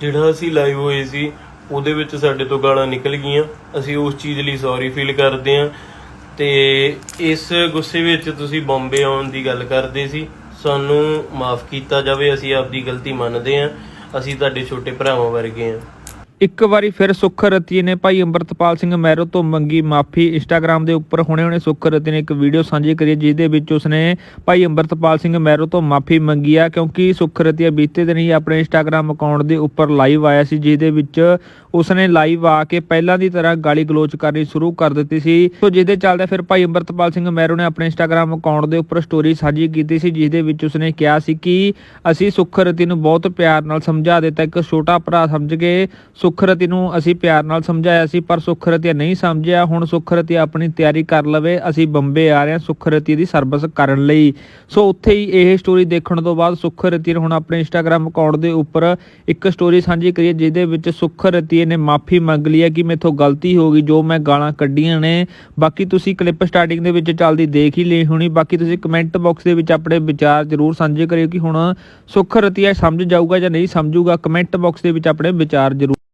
ਜਿਹੜਾ ਅਸੀਂ ਲਾਈਵ ਹੋਏ ਸੀ, ਉਹਦੇ ਵਿੱਚ ਸਾਡੇ ਤੋਂ ਗਾਲਾਂ ਨਿਕਲ ਗਈਆਂ। ਅਸੀਂ ਉਸ ਚੀਜ਼ ਲਈ ਸੌਰੀ ਫੀਲ ਕਰਦੇ ਹਾਂ। ਤੇ ਇਸ ਗੁੱਸੇ ਵਿੱਚ ਤੁਸੀਂ ਬੰਬੇ ਆਉਣ ਦੀ ਗੱਲ ਕਰਦੇ ਸੀ। ਸਾਨੂੰ ਮਾਫ ਕੀਤਾ ਜਾਵੇ, ਅਸੀਂ ਆਪਦੀ ਗਲਤੀ ਮੰਨਦੇ ਹਾਂ। ਅਸੀਂ ਤੁਹਾਡੇ ਛੋਟੇ ਭਰਾਵਾਂ ਵਰਗੇ ਹਾਂ। ਇੱਕ ਵਾਰੀ ਫਿਰ ਸੁੱਖ ਰਤੀਏ ਨੇ ਭਾਈ ਅੰਮ੍ਰਿਤਪਾਲ ਸਿੰਘ ਮੈਰੋ ਤੋਂ ਮੰਗੀ ਮਾਫੀ। ਇੰਸਟਾਗ੍ਰam ਦੇ ਉੱਪਰ ਹੁਣੇ-ਹੁਣੇ ਸੁੱਖ ਰਤੀਏ ਨੇ ਇੱਕ ਵੀਡੀਓ ਸਾਂਝੀ ਕਰੀ ਜਿਸ ਦੇ ਵਿੱਚ ਉਸਨੇ ਭਾਈ ਅੰਮ੍ਰਿਤਪਾਲ ਸਿੰਘ ਮੈਰੋ ਤੋਂ ਮਾਫੀ ਮੰਗੀ ਆ, ਕਿਉਂਕਿ ਸੁੱਖ ਰਤੀਆ ਬੀਤੇ ਦਿਨ ਹੀ ਆਪਣੇ ਇੰਸਟਾਗ੍ਰam ਅਕਾਊਂਟ ਦੇ ਉੱਪਰ ਲਾਈਵ ਆਇਆ ਸੀ ਜਿਸ ਦੇ ਵਿੱਚ ਉਸਨੇ ਲਾਈਵ ਆ ਕੇ ਪਹਿਲਾਂ ਦੀ ਤਰ੍ਹਾਂ ਗਾਲੀ ਗਲੋਚ ਕਰਨੀ ਸ਼ੁਰੂ ਕਰ ਦਿੱਤੀ ਸੀ। ਸੋ ਜਿਹਦੇ ਚੱਲਦੇ ਫਿਰ ਭਾਈ ਅੰਮ੍ਰਿਤਪਾਲ ਸਿੰਘ ਮਹਿਰੋ ਨੇ ਆਪਣੇ ਇੰਸਟਾਗ੍ਰam ਅਕਾਊਂਟ ਦੇ ਉੱਪਰ ਸਟੋਰੀ ਸਾਂਝੀ ਕੀਤੀ ਸੀ ਜਿਸ ਦੇ ਵਿੱਚ ਉਸਨੇ ਕਿਹਾ ਸੀ ਕਿ ਅਸੀਂ ਸੁੱਖ ਰਤੀ ਨੂੰ ਬਹੁਤ ਪਿਆਰ ਨਾਲ ਸਮਝਾ ਦਿੱਤਾ, ਇੱਕ ਛੋਟਾ ਭਰਾ ਸਮਝ ਕੇ ਸੁੱਖ ਰਤੀ ਨੂੰ ਅਸੀਂ ਪਿਆਰ ਨਾਲ ਸਮਝਾਇਆ ਸੀ, ਪਰ ਸੁੱਖ ਰਤੀਆ ਨਹੀਂ ਸਮਝਿਆ। ਹੁਣ ਸੁੱਖ ਰਤੀਆ ਆਪਣੀ ਤਿਆਰੀ ਕਰ ਲਵੇ। ਅਸੀਂ ਬੰਬੇ ਆ ਰਹੇ ਹਾਂ ਸੁੱਖ ਰਤੀ ਦੀ ਸਰਵਿਸ ਕਰਨ ਲਈ। ਸੋ ਉੱਥੇ ਹੀ ਇਹ ਸਟੋਰੀ ਦੇਖਣ ਤੋਂ ਬਾਅਦ ਸੁੱਖ ਰਤੀ ਨੇ ਹੁਣ ਆਪਣੇ ਇੰਸਟਾਗ੍ਰam ਅਕਾਊਂਟ ਦੇ ਉੱਪਰ ਇੱਕ ਸਟੋਰੀ ਸਾਂਝੀ ਕਰੀ ਜਿਹਦੇ ਵਿੱਚ ਸੁੱਖ ਰਤੀਏ ਨੇ ਮਾਫੀ ਮੰਗ ਲਈ ਹੈ ਕਿ ਮੇਥੋਂ ਗਲਤੀ ਹੋ ਗਈ, ਜੋ ਮੈਂ ਗਾਲਾਂ ਕੱਢੀਆਂ ਨੇ। ਬਾਕੀ ਤੁਸੀਂ ਕਲਿੱਪ ਸਟਾਰਟਿੰਗ ਦੇ ਵਿੱਚ ਚੱਲਦੀ ਦੇਖ ਹੀ ਲਈ ਹੋਣੀ। ਬਾਕੀ ਤੁਸੀਂ ਕਮੈਂਟ ਬਾਕਸ ਦੇ ਵਿੱਚ ਆਪਣੇ ਵਿਚਾਰ ਜ਼ਰੂਰ ਸਾਂਝੇ ਕਰਿਓ ਕਿ ਹੁਣ ਸੁੱਖ ਰਤੀਆ ਸਮਝ ਜਾਊਗਾ ਜਾਂ ਨਹੀਂ ਸਮਝੂਗਾ। ਕਮੈਂਟ ਬਾਕਸ ਦੇ ਵਿੱਚ ਆਪਣੇ ਵਿਚਾਰ ਜ਼ਰੂਰ